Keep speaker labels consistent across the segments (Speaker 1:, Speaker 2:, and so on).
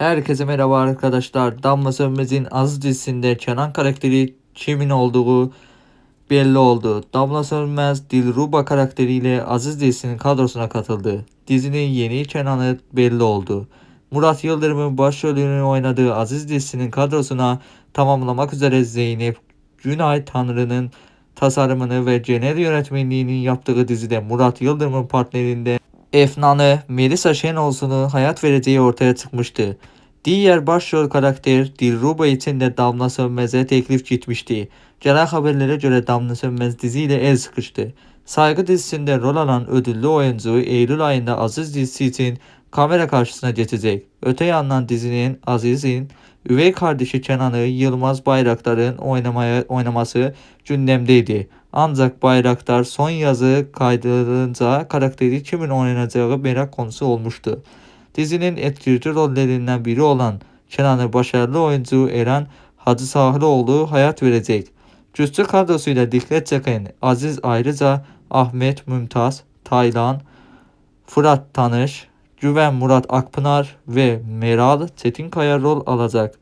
Speaker 1: Herkese merhaba arkadaşlar. Damla Sönmez'in Aziz dizisinde Kenan karakteri kimin olduğu belli oldu. Damla Sönmez Dilruba karakteriyle Aziz dizisinin kadrosuna katıldı. Dizinin yeni Kenan'ı belli oldu. Murat Yıldırım'ın başrolünü oynadığı Aziz dizisinin kadrosuna tamamlamak üzere Zeynep Günay Tanrı'nın tasarımını ve genel yönetmenliğinin yaptığı dizide Murat Yıldırım'ın partnerinde Efnan'ı Melisa Şenolsun'u hayat vereceği ortaya çıkmıştı. Diğer başrol karakter Dilruba için de Damla Sönmez'e teklif gitmişti. Gelen haberlere göre Damla Sönmez diziyle el sıkıştı. Saygı dizisinde rol alan ödüllü oyuncu Eylül ayında Aziz dizisi için kamera karşısına geçecek. Öte yandan dizinin Aziz'in üvey kardeşi Kenan'ı Yılmaz Bayraktar'ın oynamaya, oynaması gündemdeydi. Ancak Bayraktar son yazı kaydırınca karakteri kimin oynanacağı merak konusu olmuştu. Dizinin etkileyici rollerinden biri olan Kenan'ı başarılı oyuncu Eren Hacı Sahiloğlu hayat verecek. Güçlü kadrosuyla dikkat çeken Aziz ayrıca Ahmet Mümtaz, Taylan, Fırat Tanış, Güven Murat Akpınar ve Meral Çetinkaya rol alacak.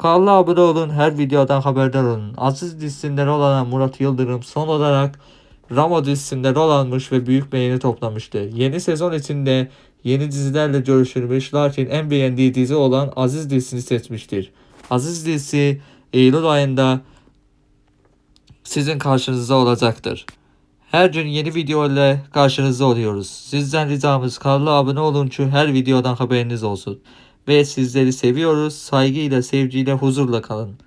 Speaker 1: Kanala abone olun, her videodan haberdar olun. Aziz dizisinde rol alan Murat Yıldırım son olarak Ramo dizisinde rol almış ve büyük beğeni toplamıştı. Yeni sezon içinde yeni dizilerle görüşülmüş lakin en beğendiği dizi olan Aziz dizisini seçmiştir. Aziz dizisi Eylül ayında sizin karşınızda olacaktır. Her gün yeni video ile karşınızda oluyoruz. Sizden ricamız kanala abone olun ki her videodan haberiniz olsun. Ve sizleri seviyoruz. Saygıyla, sevgiyle, huzurla kalın.